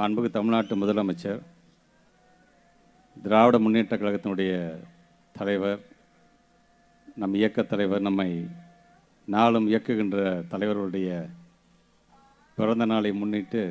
மாண்புக்கு தமிழ்நாட்டு முதலமைச்சர் திராவிட முன்னேற்ற கழகத்தினுடைய தலைவர் நம் இயக்கத் தலைவர் நம்மை நாளும் இயக்குகின்ற தலைவர்களுடைய பிறந்த நாளை முன்னிட்டு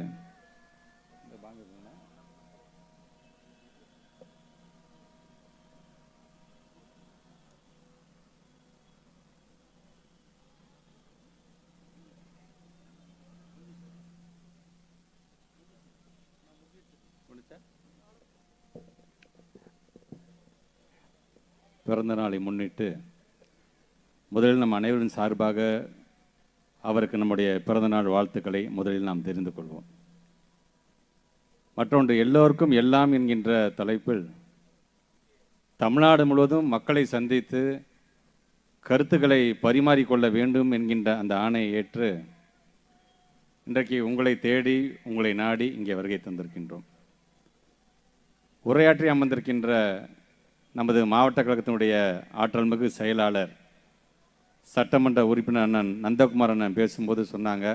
பிறந்த நாளை முன்னிட்டு முதலில் நம் அனைவரின் சார்பாக அவருக்கு நம்முடைய பிறந்தநாள் வாழ்த்துக்களை முதலில் நாம் தெரிந்து கொள்வோம். மற்றொன்று எல்லோருக்கும் எல்லாம் என்கின்ற தலைப்பில் தமிழ்நாடு முழுவதும் மக்களை சந்தித்து கருத்துக்களை பரிமாறிக்கொள்ள வேண்டும் என்கின்ற அந்த ஆணையை ஏற்று இன்றைக்கு உங்களை தேடி உங்களை நாடி இங்கே வருகை தந்திருக்கின்றோம். உரையாற்றி அமர்ந்திருக்கின்ற நமது மாவட்ட கழகத்தினுடைய ஆற்றல்மிகு செயலாளர் சட்டமன்ற உறுப்பினர் அண்ணன் நந்தகுமார் அண்ணன் பேசும்போது சொன்னாங்க.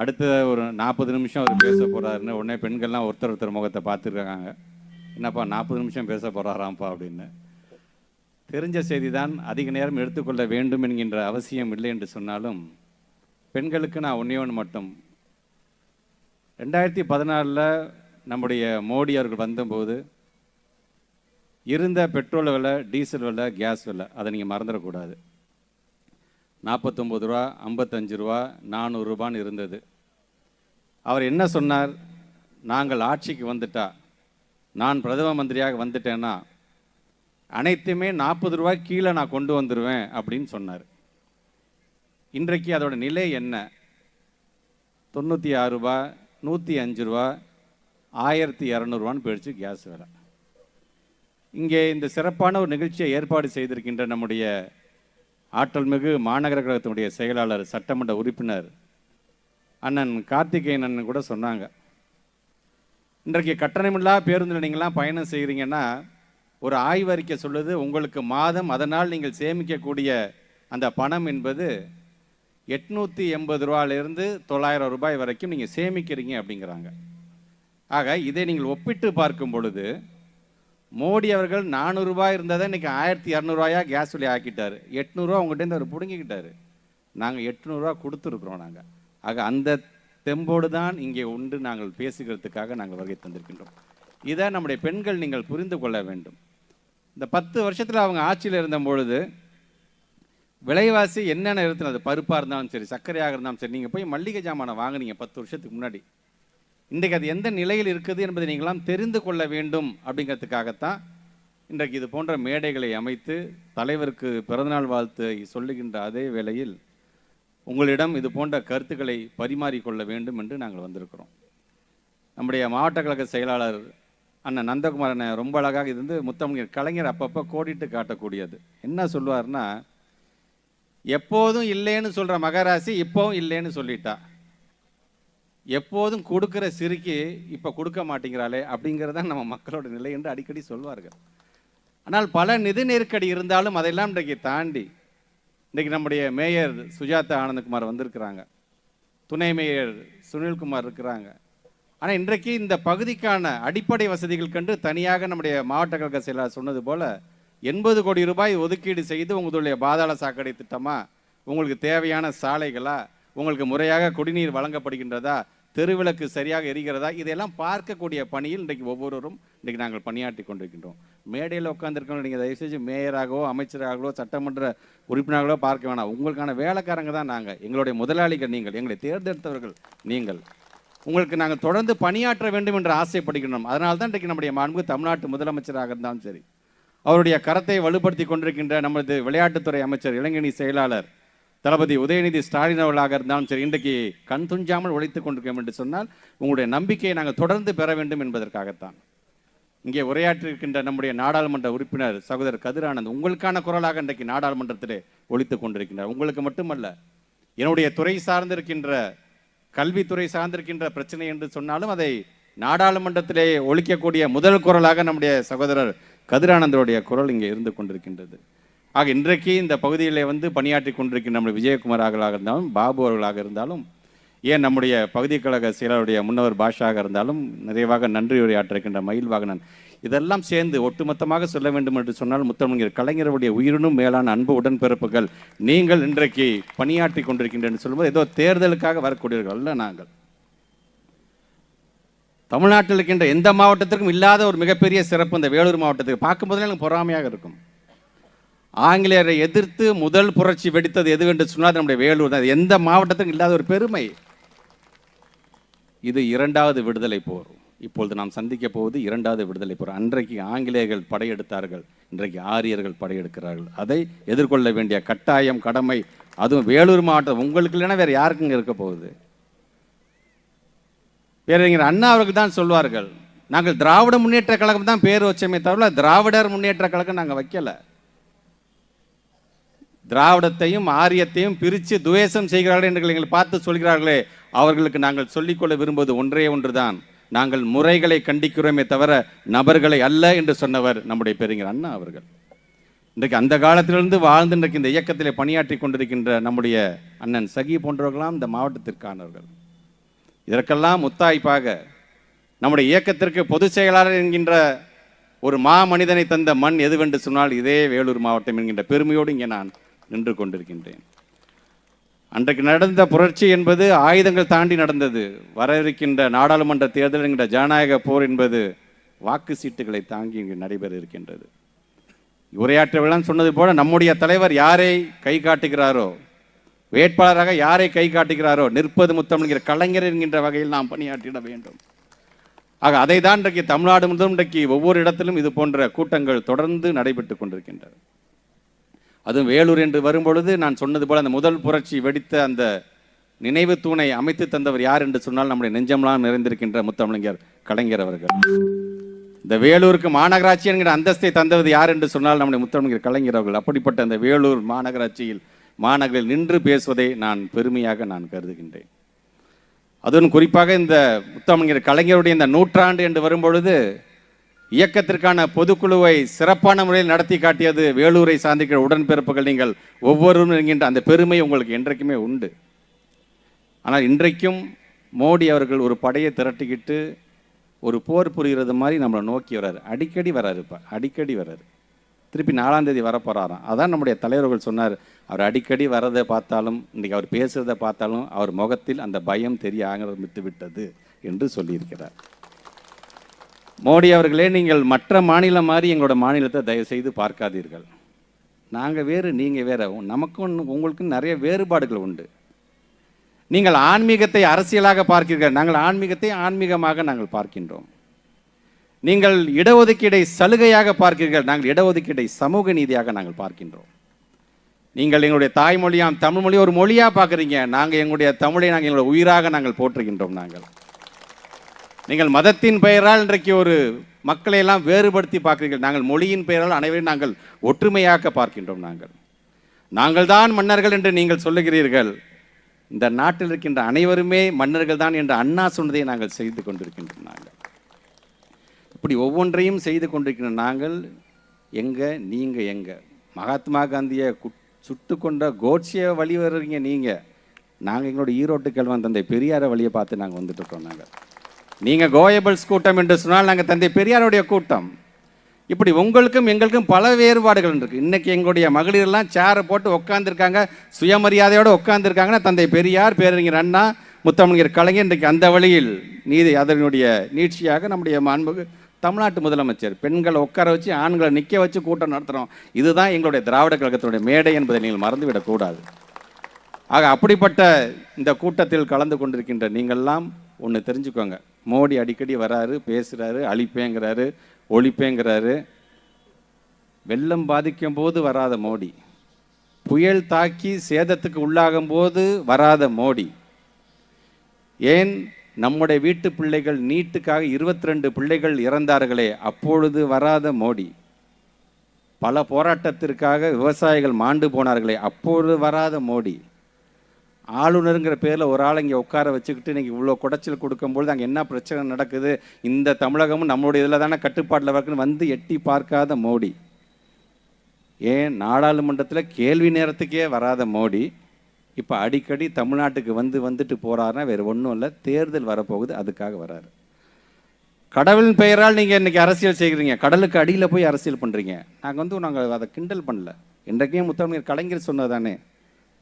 அடுத்த ஒரு நாற்பது நிமிஷம் அவர் பேச போகிறாருன்னு உடனே பெண்கள்லாம் ஒருத்தர் ஒருத்தர் முகத்தை பார்த்துருக்காங்க. என்னப்பா நாற்பது நிமிஷம் பேச போகிறாராம்ப்பா அப்படின்னு. தெரிஞ்ச செய்தி தான் அதிக நேரம் எடுத்துக்கொள்ள வேண்டும் என்கின்ற அவசியம் இல்லை என்று சொன்னாலும் பெண்களுக்கு நான் ஒன்றே ஒன்று மட்டும். ரெண்டாயிரத்தி பதினாலில் நம்முடைய மோடி அவர்கள் வந்தபோது இருந்த பெட்ரோல் விலை டீசல் விலை கேஸ் விலை அதை நீங்கள் மறந்துடக்கூடாது. நாற்பத்தொம்பது ரூபா ஐம்பத்தஞ்சு ரூபா நானூறுரூபான்னு இருந்தது. அவர் என்ன சொன்னார்? நாங்கள் ஆட்சிக்கு வந்துட்டா நான் பிரதம மந்திரியாக வந்துட்டேன்னா அனைத்துமே நாற்பது ரூபாய் கீழே நான் கொண்டு வந்துடுவேன் அப்படின்னு சொன்னார். இன்றைக்கு அதோட நிலை என்ன? தொண்ணூற்றி ஆறு ரூபா நூற்றி அஞ்சு ரூபா ஆயிரத்தி இரநூறுவான்னு போயிடுச்சு கேஸ் விலை. இங்கே இந்த சிறப்பான ஒரு நிகழ்ச்சியை ஏற்பாடு செய்திருக்கின்ற நம்முடைய ஆற்றல்மிகு மாநகர கழகத்தினுடைய செயலாளர் சட்டமன்ற உறுப்பினர் அண்ணன் கார்த்திகேயன் அண்ணன் கூட சொன்னாங்க. இன்றைக்கு கட்டணமில்லா பேருந்தில் நீங்களாம் பயணம் செய்கிறீங்கன்னா ஒரு ஆய்வறிக்கை சொல்லுது உங்களுக்கு மாதம் அதனால் நீங்கள் சேமிக்கக்கூடிய அந்த பணம் என்பது எட்நூற்றி எண்பது ரூபாயிலிருந்து தொள்ளாயிரம் ரூபாய் வரைக்கும் நீங்கள் சேமிக்கிறீங்க அப்படிங்கிறாங்க. ஆக இதை நீங்கள் ஒப்பிட்டு பார்க்கும் பொழுது மோடி அவர்கள் நானூறுரூபா இருந்ததை இன்னைக்கு ஆயிரத்தி இரநூறுவாயா கேஸ் விலை ஆக்கிட்டார். எட்நூறுரூவா உங்கள்கிட்ட அவர் பிடுங்கிக்கிட்டாரு. நாங்கள் எட்நூறுரூவா கொடுத்துருக்குறோம் நாங்கள் ஆக அந்த தெம்போடு தான் இங்கே உண்டு நாங்கள் பேசுகிறதுக்காக நாங்கள் வருகை தந்திருக்கின்றோம். இதை நம்முடைய பெண்கள் நீங்கள் புரிந்து கொள்ள வேண்டும். இந்த பத்து வருஷத்தில் அவங்க ஆட்சியில் இருந்த பொழுது விலைவாசி என்னென்ன இருந்தது அது பருப்பாக இருந்தாலும் சரி சர்க்கரையாக இருந்தாலும் சரி நீங்கள் போய் மல்லிகை ஜாமானை வாங்குனீங்க பத்து வருஷத்துக்கு முன்னாடி. இன்றைக்கு அது எந்த நிலையில் இருக்குது என்பதை நீங்களாம் தெரிந்து கொள்ள வேண்டும் அப்படிங்கிறதுக்காகத்தான் இன்றைக்கு இது போன்ற மேடைகளை அமைத்து தலைவருக்கு பிறந்தநாள் வாழ்த்து சொல்லுகின்ற அதே வேளையில் உங்களிடம் இது போன்ற கருத்துக்களை பரிமாறிக்கொள்ள வேண்டும் என்று நாங்கள் வந்திருக்கிறோம். நம்முடைய மாவட்ட கழக செயலாளர் அண்ணன் நந்தகுமாரனை ரொம்ப அழகாக இது வந்து முத்தமிழர் கலைஞர் அப்பப்போ கோடிட்டு காட்டக்கூடியது. என்ன சொல்லுவார்னா எப்போதும் இல்லைன்னு சொல்கிற மகராசி இப்போவும் இல்லைன்னு சொல்லிட்டா. எப்போதும் கொடுக்குற சிறுக்கி இப்போ கொடுக்க மாட்டேங்கிறாளே அப்படிங்கிறது தான் நம்ம மக்களோட நிலை என்று அடிக்கடி சொல்வார்கள். ஆனால் பல நிதி நெருக்கடி இருந்தாலும் அதையெல்லாம் இன்றைக்கு தாண்டி இன்றைக்கு நம்முடைய மேயர் சுஜாதா ஆனந்தகுமார் வந்திருக்கிறாங்க. துணை மேயர் சுனில்குமார் இருக்கிறாங்க. ஆனால் இன்றைக்கு இந்த பகுதிக்கான அடிப்படை வசதிகள் கண்டு தனியாக நம்முடைய மாவட்ட கழக செயலாளர் சொன்னது போல் எண்பது கோடி ரூபாய் ஒதுக்கீடு செய்து உங்களுடைய பாதாள சாக்கடை திட்டமாக உங்களுக்கு தேவையான சாலைகளாக உங்களுக்கு முறையாக குடிநீர் வழங்கப்படுகின்றதா தெருவிளக்கு சரியாக எரிகிறதா? இதையெல்லாம் பார்க்கக்கூடிய பணியில் இன்றைக்கு ஒவ்வொருவரும் இன்றைக்கு நாங்கள் பணியாற்றி கொண்டிருக்கின்றோம். மேடையில் உட்காந்துருக்கோம் நீங்கள் தயவுசெய்து மேயராகவோ அமைச்சராகவோ சட்டமன்ற உறுப்பினர்களோ பார்க்க வேணாம். உங்களுக்கான வேலைக்காரங்க தான் நாங்கள் எங்களுடைய முதலாளிகள் நீங்கள். எங்களை தேர்ந்தெடுத்தவர்கள் நீங்கள். உங்களுக்கு நாங்கள் தொடர்ந்து பணியாற்ற வேண்டும் என்று ஆசைப்படுகின்றோம். அதனால தான் இன்றைக்கு நம்முடைய மாண்பு தமிழ்நாட்டு முதலமைச்சராக இருந்தாலும் சரி. அவருடைய கரத்தை வலுப்படுத்தி கொண்டிருக்கின்ற நமது விளையாட்டுத்துறை அமைச்சர் இளைஞணி செயலாளர் தளபதி உதயநிதி ஸ்டாலின் அவர்களாக இருந்தாலும் சரி இன்றைக்கு கண் துஞ்சாமல் உழைத்துக் கொண்டிருக்கோம் என்று சொன்னால் உங்களுடைய நம்பிக்கையை நாங்கள் தொடர்ந்து பெற வேண்டும் என்பதற்காகத்தான். இங்கே உரையாற்றிருக்கின்ற நம்முடைய நாடாளுமன்ற உறுப்பினர் சகோதரர் கதிரானந்த் உங்களுக்கான குரலாக இன்றைக்கு நாடாளுமன்றத்திலே ஒழித்துக் கொண்டிருக்கின்றார் உங்களுக்கு மட்டுமல்ல என்னுடைய துறை சார்ந்திருக்கின்ற கல்வித்துறை சார்ந்திருக்கின்ற பிரச்சனை என்று சொன்னாலும் அதை நாடாளுமன்றத்திலே ஒழிக்கக்கூடிய முதல் குரலாக நம்முடைய சகோதரர் கதிரானந்தருடைய குரல் இங்கே இருந்து கொண்டிருக்கின்றது. ஆக இன்றைக்கு இந்த பகுதியில் வந்து பணியாற்றி கொண்டிருக்கின்ற நம்முடைய விஜயகுமார் அவர்களாக இருந்தாலும் பாபு அவர்களாக இருந்தாலும் ஏன் நம்முடைய பகுதி கழக செயலருடைய முன்னவர் பாஷாக இருந்தாலும் நிறைவாக நன்றி உரையாற்றிருக்கின்ற மயில் வாகனன். இதெல்லாம் சேர்ந்து ஒட்டுமொத்தமாக சொல்ல வேண்டும் என்று சொன்னால் முத்தமிழர் கலைஞருடைய உயிரினும் மேலான அன்பு உடன்பிறப்புகள் நீங்கள் இன்றைக்கு பணியாற்றி கொண்டிருக்கின்றன சொல்லும்போது ஏதோ தேர்தலுக்காக வரக்கூடியவர்கள் அல்ல நாங்கள். தமிழ்நாட்டில் இருக்கின்ற எந்த மாவட்டத்திற்கும் இல்லாத ஒரு மிகப்பெரிய சிறப்பு இந்த வேலூர் மாவட்டத்துக்கு. பார்க்கும்போதே எனக்கு பொறாமையாக இருக்கும். ஆங்கிலேயரை எதிர்த்து முதல் புரட்சி வெடித்தது எது என்று சொன்னால் நம்முடைய வேலூர் தான். எந்த மாவட்டத்திலும் இல்லாத ஒரு பெருமை. இது இரண்டாவது விடுதலை போர். இப்பொழுது நாம் சந்திக்க போவது இரண்டாவது விடுதலை போர். அன்றைக்கு ஆங்கிலேயர்கள் படையெடுத்தார்கள். இன்றைக்கு ஆரியர்கள் படையெடுக்கிறார்கள். அதை எதிர்கொள்ள வேண்டிய கட்டாயம் கடமை அதுவும் வேலூர் மாவட்டம் உங்களுக்கு இல்லைன்னா வேறு யாருக்குங்க இருக்க போகுது? பேரறிஞர் அண்ணா அவர்கள் தான் சொல்வார்கள். நாங்கள் திராவிட முன்னேற்ற கழகம் தான் பேர் வச்சோமே தவிர திராவிடர் முன்னேற்ற கழகம் நாங்கள் வைக்கல. திராவிடத்தையும் ஆரியத்தையும் பிரித்து துவேஷம் செய்கிறார்கள் என்று எங்களை பார்த்து சொல்கிறார்களே அவர்களுக்கு நாங்கள் சொல்லிக்கொள்ள விரும்புவது ஒன்றே ஒன்றுதான். நாங்கள் முறைகளை கண்டிக்கிறோமே தவிர நபர்களை அல்ல என்று சொன்னவர் நம்முடைய பெருங்கர் அண்ணா அவர்கள். இன்றைக்கு அந்த காலத்திலிருந்து வாழ்ந்து இன்றைக்கு இந்த இயக்கத்தில் பணியாற்றி கொண்டிருக்கின்ற நம்முடைய அண்ணன் சகி போன்றவர்களாம் இந்த மாவட்டத்திற்கானவர்கள். இதற்கெல்லாம் முத்தாய்ப்பாக நம்முடைய இயக்கத்திற்கு பொதுச் செயலாளர் என்கின்ற ஒரு மா மனிதனை தந்த மண் எதுவென்று சொன்னால் இதே வேலூர் மாவட்டம் என்கின்ற பெருமையோடு இங்கே நான் நின்று கொண்டிருக்கின்றேன். அன்றைக்கு நடந்த புரட்சி என்பது ஆயுதங்கள் தாண்டி நடந்தது. வர இருக்கின்ற நாடாளுமன்ற தேர்தல் என்கிற ஜனநாயக போர் என்பது வாக்கு சீட்டுகளை தாங்கி இங்கு நடைபெற இருக்கின்றது. உரையாற்றவெல்லாம் சொன்னது போல நம்முடைய தலைவர் யாரை கை காட்டுகிறாரோ வேட்பாளராக யாரை கை காட்டுகிறாரோ நிற்பது முத்தம் என்கிற கலைஞர் என்கின்ற வகையில் நாம் பணியாற்றிட வேண்டும். ஆக அதை தான் இன்றைக்கு தமிழ்நாடு முழுவதும் இன்றைக்கு ஒவ்வொரு இடத்திலும் இது போன்ற கூட்டங்கள் தொடர்ந்து நடைபெற்று கொண்டிருக்கின்றன. அதுவும் வேலூர் என்று வரும்பொழுது நான் சொன்னது போல அந்த முதல் புரட்சி வெடித்த அந்த நினைவு தூணை அமைத்து தந்தவர் யார் என்று சொன்னால் நம்முடைய நெஞ்சம்லாம் நிறைந்திருக்கின்ற முத்தமிழர் கலைஞர் அவர்கள். இந்த வேலூருக்கு மாநகராட்சி என்கிற அந்தஸ்தை தந்தவது யார் என்று சொன்னால் நம்முடைய முத்தமிழர் கலைஞர் அவர்கள். அப்படிப்பட்ட அந்த வேலூர் மாநகராட்சியில் மாநகரில் நின்று பேசுவதை நான் பெருமையாக நான் கருதுகின்றேன். அதுவும் குறிப்பாக இந்த முத்தமிழர் கலைஞருடைய இந்த நூற்றாண்டு என்று வரும்பொழுது இயக்கத்திற்கான பொதுக்குழுவை சிறப்பான முறையில் நடத்தி காட்டியது வேலூரை சார்ந்திருக்கிற உடன்பிறப்புகள் நீங்கள் ஒவ்வொருவரும் என்கின்ற அந்த பெருமை உங்களுக்கு என்றைக்குமே உண்டு. ஆனால் இன்றைக்கும் மோடி அவர்கள் ஒரு படையை திரட்டிக்கிட்டு ஒரு போர் புரிகிறது மாதிரி நம்மளை நோக்கி வர்றாரு. அடிக்கடி வர்றாரு இப்போ. அடிக்கடி வர்றாரு. திருப்பி நாலாம் தேதி வரப்போகிறாராம் அதான் நம்முடைய தலைவர்கள் சொன்னார். அவர் அடிக்கடி வரதை பார்த்தாலும் இன்றைக்கி அவர் பேசுகிறத பார்த்தாலும் அவர் முகத்தில் அந்த பயம் தெரிய ஆரம்பித்து விட்டது என்று சொல்லியிருக்கிறார். மோடி அவர்களே நீங்கள் மற்ற மாநிலம் மாதிரி எங்களோட மாநிலத்தை தயவு செய்து பார்க்காதீர்கள். நாங்கள் வேறு நீங்கள் வேறு. நமக்கும் உங்களுக்கும் நிறைய வேறுபாடுகள் உண்டு. நீங்கள் ஆன்மீகத்தை அரசியலாக பார்க்கிறீர்கள். நாங்கள் ஆன்மீகத்தை ஆன்மீகமாக நாங்கள் பார்க்கின்றோம். நீங்கள் இடஒதுக்கீடை சலுகையாக பார்க்கிறீர்கள். நாங்கள் இடஒதுக்கீடை சமூக நீதியாக நாங்கள் பார்க்கின்றோம். நீங்கள் எங்களுடைய தாய்மொழியாம் தமிழ் மொழி ஒரு மொழியாக பார்க்குறீங்க. நாங்கள் எங்களுடைய தமிழை நாங்கள் எங்களுடைய உயிராக நாங்கள் போற்றுகின்றோம் நாங்கள். நீங்கள் மதத்தின் பெயரால் இன்றைக்கு ஒரு மக்களை எல்லாம் வேறுபடுத்தி பார்க்கிறீர்கள். நாங்கள் மொழியின் பெயரால் அனைவரையும் நாங்கள் ஒற்றுமையாக்க பார்க்கின்றோம் நாங்கள். நாங்கள் தான் மன்னர்கள் என்று நீங்கள் சொல்லுகிறீர்கள். இந்த நாட்டில் இருக்கின்ற அனைவருமே மன்னர்கள் தான் என்று அண்ணா சொன்னதை நாங்கள் செய்து கொண்டிருக்கின்றோம் நாங்கள். இப்படி ஒவ்வொன்றையும் செய்து கொண்டிருக்கின்ற நாங்கள் எங்கே நீங்கள் எங்கே? மகாத்மா காந்தியை கு- சுட்டு கொண்ட கோட்சியை வழி வர்றீங்க நீங்கள் நாங்கள் எங்களோட ஈரோட்டு கல்வன் தந்தை பெரியார வழியை பார்த்து நாங்கள் வந்துட்டு இருக்கோம் நாங்கள். நீங்கள் கோயபிள்ஸ் கூட்டம் என்று சொன்னால் நாங்கள் தந்தை பெரியாருடைய கூட்டம். இப்படி உங்களுக்கும் எங்களுக்கும் பல வேறுபாடுகள் இருக்குது இன்றைக்கி எங்களுடைய மகளிர்லாம் சேரை போட்டு உட்காந்துருக்காங்க சுயமரியாதையோடு உட்காந்துருக்காங்கன்னா தந்தை பெரியார் பேரறிஞர் அண்ணா முத்தமிழர் கலைஞர் இன்றைக்கு அந்த வழியில் நீதி அதனுடைய நீட்சியாக நம்முடைய மாண்புக்கு தமிழ்நாட்டு முதலமைச்சர் பெண்களை உட்கார வச்சு ஆண்களை நிற்க வச்சு கூட்டம் நடத்துகிறோம் இதுதான் எங்களுடைய திராவிட கழகத்தினுடைய மேடை என்பதை நீங்கள் மறந்துவிடக்கூடாது ஆக அப்படிப்பட்ட இந்த கூட்டத்தில் கலந்து கொண்டிருக்கின்ற நீங்கள்லாம் ஒன்று தெரிஞ்சுக்கோங்க. மோடி அடிக்கடி வராரு பேசுகிறாரு அழிப்பேங்கிறாரு ஒழிப்பேங்கிறாரு. வெள்ளம் பாதிக்கும் போது வராத மோடி. புயல் தாக்கி சேதத்துக்கு உள்ளாகும் போது வராத மோடி. ஏன் நம்முடைய வீட்டு பிள்ளைகள் நீட்டுக்காக இருபத்தி ரெண்டு பிள்ளைகள் இறந்தார்களே அப்பொழுது வராத மோடி. பல போராட்டத்திற்காக விவசாயிகள் மாண்டு போனார்களே அப்பொழுது வராத மோடி. ஆளுநருங்கிற பேரில் ஒரு ஆள் இங்கே உட்கார வச்சுக்கிட்டு இன்றைக்கி இவ்வளோ குடைச்சல் கொடுக்கும்பொழுது அங்கே என்ன பிரச்சனை நடக்குது? இந்த தமிழகமும் நம்மளுடைய இதில் தானே கட்டுப்பாட்டில் இருக்குன்னு வந்து எட்டி பார்க்காத மோடி. ஏன்? நாடாளுமன்றத்தில் கேள்வி நேரத்துக்கே வராத மோடி. இப்போ அடிக்கடி தமிழ்நாட்டுக்கு வந்து வந்துட்டு போகிறாருன்னா வேறு ஒன்றும் இல்லை. தேர்தல் வரப்போகுது அதுக்காக வராரு. கடவுளின் பெயரால் நீங்கள் இன்றைக்கி அரசியல் செய்கிறீங்க. கடலுக்கு அடியில் போய் அரசியல் பண்ணுறீங்க நாங்கள் வந்து நாங்கள் அதை கிண்டல் பண்ணல. இன்றைக்கே முத்தமிழர் கலைஞர் சொன்னதானே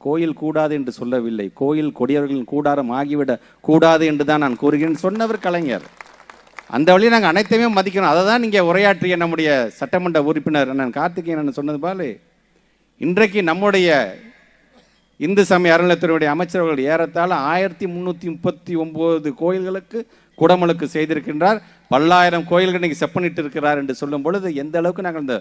கோயில் கூடாது என்று சொல்லவில்லை. கோயில் கொடியவர்களின் கூடாரம் ஆகிவிட கூடாது என்று தான் நான் கூறுகிறேன் சொன்னவர் கலைஞர். அந்த வழியை நாங்கள் அனைத்தையுமே மதிக்கிறோம். அதை தான் நீங்கள் உரையாற்றிய நம்முடைய சட்டமன்ற உறுப்பினர் நான் கார்த்திகேயன் சொன்னது போல இன்றைக்கு நம்முடைய இந்து சமய அறநிலையத்துறையுடைய அமைச்சர்கள் ஏறத்தாழ ஆயிரத்தி முந்நூற்றி முப்பத்தி ஒம்பது கோயில்களுக்கு குடமுழுக்கு செய்திருக்கின்றார். பல்லாயிரம் கோயில்கள் இன்றைக்கி செப்பனிட்டு இருக்கிறார் என்று சொல்லும் பொழுது எந்த அளவுக்கு நாங்கள் இந்த